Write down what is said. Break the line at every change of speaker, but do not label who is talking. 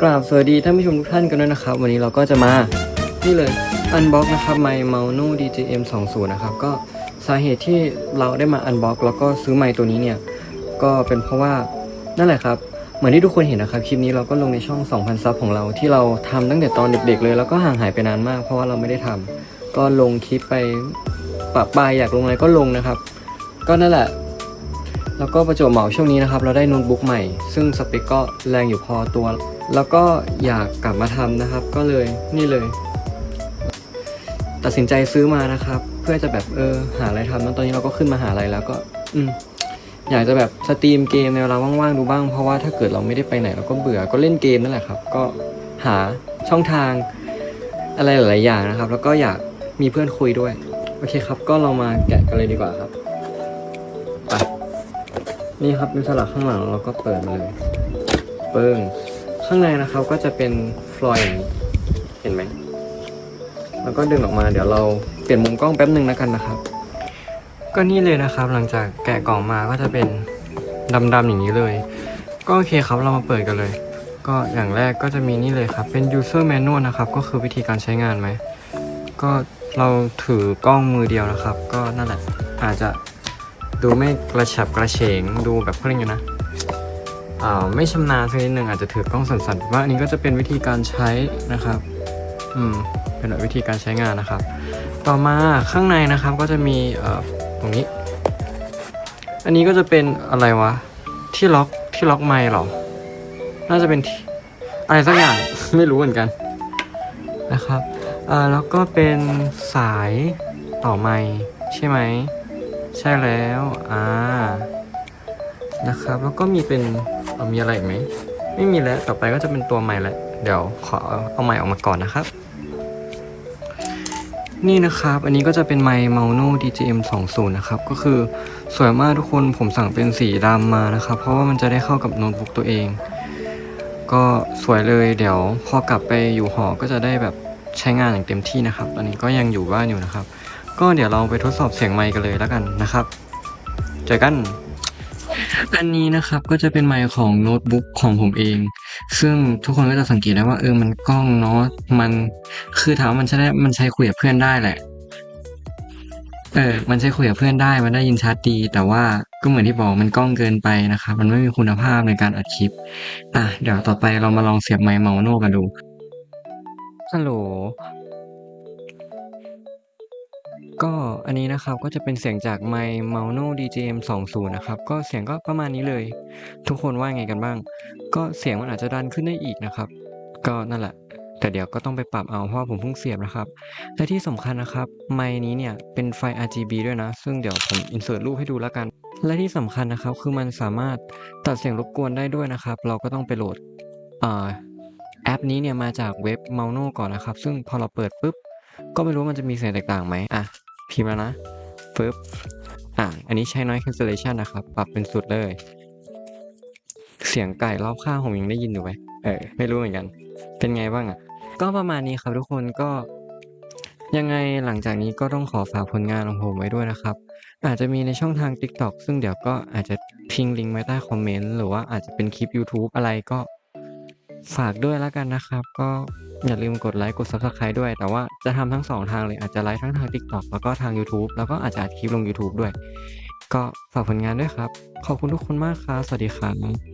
กราบสวัสดีท่านผู้ชมทุกท่านกันด้วยนะครับ วันนี้เราก็จะมานี่เลยอันบ็อกนะครับไมค์เมาโน่ DJM 20นะครับก็สาเหตุที่เราได้มาอันบ็อกแล้วก็ซื้อไมค์ตัวนี้เนี่ยก็เป็นเพราะว่านั่นแหละครับ เหมือนที่ทุกคนเห็นนะครับคลิปนี้เราก็ลงในช่อง 2,000 ซับของเราที่เราทำตั้งแต่ตอนเด็ก ๆ เลย แล้วก็ห่างหายไปนานมาก เพราะว่าเราไม่ได้ทำก็ลงคลิปไปปะปายอยากลงอะไรก็ลงนะครับ ก็นั่นแหละ แล้วก็ประจวบเหมาช่วงนี้นะครับ เราได้โน้ตบุ๊กใหม่ ซึ่งสเปคก็แรงอยู่พอตัว แล้วก็อยากกลับมาทำนะครับ ก็เลยนี่เลย ตัดสินใจซื้อมานะครับ เพื่อจะแบบเออหาอะไรทำแล้วตอนนี้เราก็ขึ้นมาหาอะไรแล้วก็ อืมอยากจะแบบสตรีมเกมในเวลาว่างๆดูบ้าง เพราะว่าถ้าเกิดเราไม่ได้ไปไหนเราก็เบื่อก็เล่นเกมนั่นแหละครับ ก็หาช่องทางอะไรหลายๆอย่างนะครับ แล้วก็อยากมีเพื่อนคุยด้วย โอเคครับ ก็เรามาแกะกันเลยดีกว่าครับ นี่ครับเป็นสลักข้างหลังเราก็เปิดมาเลย เปิ้งข้างในนะครับก็จะเป็นฟลอยด์เห็นไหมแล้วก็ดึงออกมาเดี๋ยวเราเปลี่ยนมุมกล้องแป๊บหนึ่งแล้วกันนะครับ ก็นี่เลยนะครับหลังจากแกะกล่องมาก็จะเป็นดำๆอย่างนี้เลย ก็โอเคครับเรามาเปิดกันเลย ก็อย่างแรกก็จะมีนี่เลยครับ เป็น user manual นะครับ ก็คือวิธีการใช้งานไหม ก็เราถือกล้องมือเดียวนะครับ ก็นั่นแหละอาจจะ ดูไม่กระฉับกระเฉงดูแบบเขาเรียกไงนะอ่าไม่ชำนาญสักนิดนึงอาจจะถือกล้องสั่นๆว่าอันนี้ก็จะเป็นวิธีการใช้นะครับ อืม เป็นวิธีการใช้งานนะครับ ต่อมาข้างในนะครับก็จะมีเอ่อตรงนี้ อันนี้ก็จะเป็นอะไรวะ ที่ล็อกที่ล็อกไมค์เหรอ น่าจะเป็นอะไรสักอย่าง ไม่รู้เหมือนกันนะครับเอ่อแล้วก็เป็นสายต่อไมค์ใช่ไหม ใช่แล้วอ่านะครับ แล้วก็มีเป็นเอ่อมีอะไรอีกไหม ไม่มีแล้ว ต่อไปก็จะเป็นตัวไมค์แล้วเดี๋ยวขอเอาไมค์ออกมาก่อนนะครับ นี่นะครับ อันนี้ก็จะเป็นไมค์ Mauno DJM 20นะครับ ก็คือสวยมากทุกคน ผมสั่งเป็นสีดำมานะครับ เพราะว่ามันจะได้เข้ากับโน้ตบุ๊กตัวเอง ก็สวยเลย เดี๋ยวพอกลับไปอยู่หอ ก็จะได้แบบใช้งานอย่างเต็มที่นะครับ ตอนนี้ก็ยังอยู่บ้านอยู่นะครับ ก็เดี๋ยวเราไปทดสอบเสียงไมค์กันเลยแล้วกันนะครับ เจอกัน อันนี้นะครับก็จะเป็นไมค์ของโน้ตบุ๊กของผมเอง ซึ่งทุกคนก็จะสังเกตได้ว่าเออมันกล้องเนาะมันคือถามว่ามันใช้ได้มันใช้คุยกับเพื่อนได้แหละ เออ มันใช้คุยกับเพื่อนได้มันได้ยินชัดดี แต่ว่าก็เหมือนที่บอกมันกล้องเกินไปนะครับ มันไม่มีคุณภาพในการอัดคลิป อะเดี๋ยวต่อไปเรามาลองเสียบไมค์เมาโน่กันดูฮัลโหล ก็อันนี้นะครับก็จะเป็นเสียงจากไมค์ Mauno DJM 20นะครับก็เสียงก็ประมาณนี้เลย ทุกคนว่าไงกันบ้าง ก็เสียงมันอาจจะดันขึ้นได้อีกนะครับ ก็นั่นแหละ แต่เดี๋ยวก็ต้องไปปรับเอาเพราะผมเพิ่งเสียบนะครับและที่สำคัญนะครับ ไมค์นี้เนี่ยเป็นไฟ RGB ด้วยนะ ซึ่งเดี๋ยวผมอินเสิร์ตรูปให้ดูแล้วกัน และที่สำคัญนะครับคือมันสามารถตัดเสียงรบกวนได้ด้วยนะครับ เราก็ต้องไปโหลดอแอปนี้เนี่ยมาจากเว็บ Mauno ก่อนนะครับ ซึ่งพอเราเปิดปุ๊บ ก็ไม่รู้มันจะมีเสียงแตกต่างไหมอะ พิมพ์แล้วนะปึ๊บอะ อันนี้ใช้ noise cancellation นะครับ ปรับเป็นสุดเลย เสียงไก่รอบข้างผมยังได้ยินอยู่ไหมเออ ไม่รู้เหมือนกัน เป็นไงบ้างอะ ก็ประมาณนี้ครับทุกคนก็ ยังไงหลังจากนี้ก็ต้องขอฝากผลงานของผมไว้ด้วยนะครับ อาจจะมีในช่องทาง TikTok ซึ่งเดี๋ยวก็อาจจะทิ้งลิงก์ไว้ใต้คอมเมนต์หรือว่าอาจจะเป็นคลิป YouTube อะไรก็ฝากด้วยแล้วกันนะครับ ก็ อย่าลืมกดไลค์กด Subscribe ด้วย แต่ว่าจะทำทั้งสองทางเลยอาจจะไลค์ทั้งทาง TikTok แล้วก็ทาง YouTube แล้วก็อาจจะอัดคลิปลง YouTube ด้วย ก็ฝากผลงานด้วยครับ ขอบคุณทุกคนมากครับสวัสดีครับ